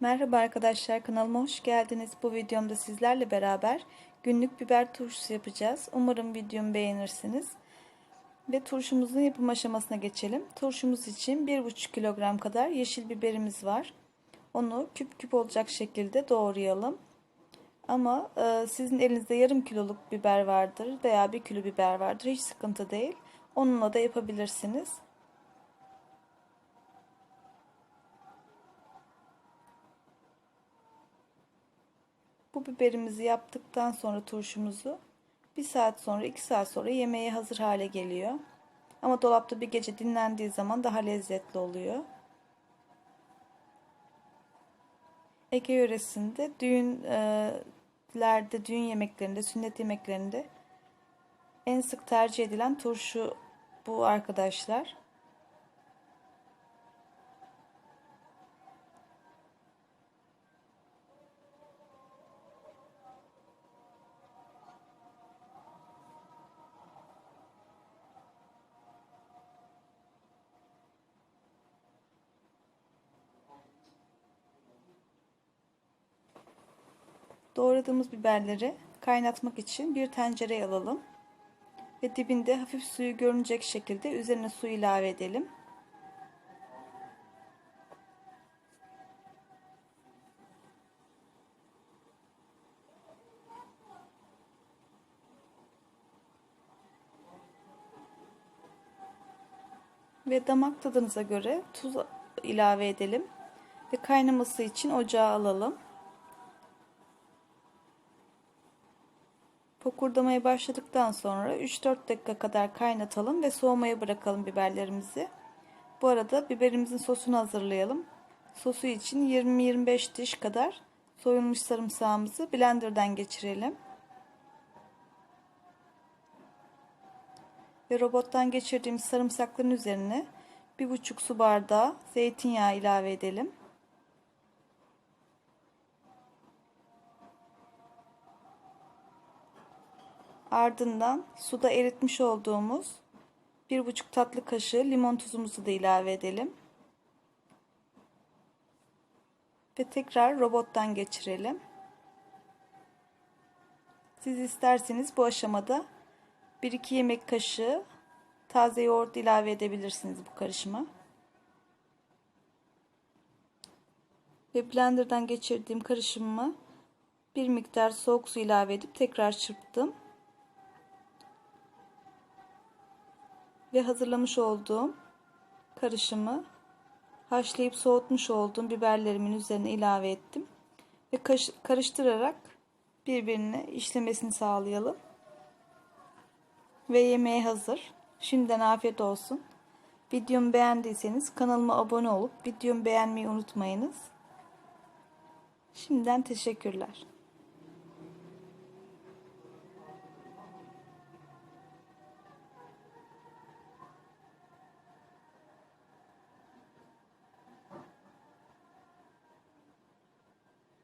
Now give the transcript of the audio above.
Merhaba arkadaşlar kanalıma hoş geldiniz. Bu videomda sizlerle beraber günlük biber turşusu yapacağız. Umarım videomu beğenirsiniz. Ve turşumuzun yapım aşamasına geçelim. Turşumuz için 1,5 kilogram kadar yeşil biberimiz var. Onu küp küp olacak şekilde doğrayalım. Ama e, sizin elinizde yarım kiloluk biber vardır veya bir kilo biber vardır. Hiç sıkıntı değil. Onunla da yapabilirsiniz. Bu biberimizi yaptıktan sonra turşumuzu bir saat sonra iki saat sonra yemeğe hazır hale geliyor. Ama dolapta bir gece dinlendiği zaman daha lezzetli oluyor. Ege yöresinde düğünlerde, düğün yemeklerinde, sünnet yemeklerinde en sık tercih edilen turşu bu arkadaşlar. Doğradığımız biberleri kaynatmak için bir tencereye alalım. Ve dibinde hafif suyu görünecek şekilde üzerine su ilave edelim. Ve damak tadınıza göre tuz ilave edelim. Ve kaynaması için ocağa alalım. Fokurdamaya başladıktan sonra 3-4 dakika kadar kaynatalım ve soğumaya bırakalım biberlerimizi. Bu arada biberimizin sosunu hazırlayalım. Sosu için 20-25 diş kadar soyulmuş sarımsağımızı blenderdan geçirelim. Ve robottan geçirdiğimiz sarımsakların üzerine 1,5 su bardağı zeytinyağı ilave edelim. Ardından suda eritmiş olduğumuz bir buçuk tatlı kaşığı limon tuzumuzu da ilave edelim. Ve tekrar robottan geçirelim. Siz isterseniz bu aşamada 1-2 yemek kaşığı taze yoğurt ilave edebilirsiniz bu karışıma. Ve blenderdan geçirdiğim karışımımı bir miktar soğuk su ilave edip tekrar çırptım. Ve hazırlamış olduğum karışımı haşlayıp soğutmuş olduğum biberlerimin üzerine ilave ettim. Ve karıştırarak birbirine işlemesini sağlayalım. Ve yemeğe hazır. Şimdiden afiyet olsun. Videomu beğendiyseniz kanalıma abone olup videomu beğenmeyi unutmayınız. Şimdiden teşekkürler.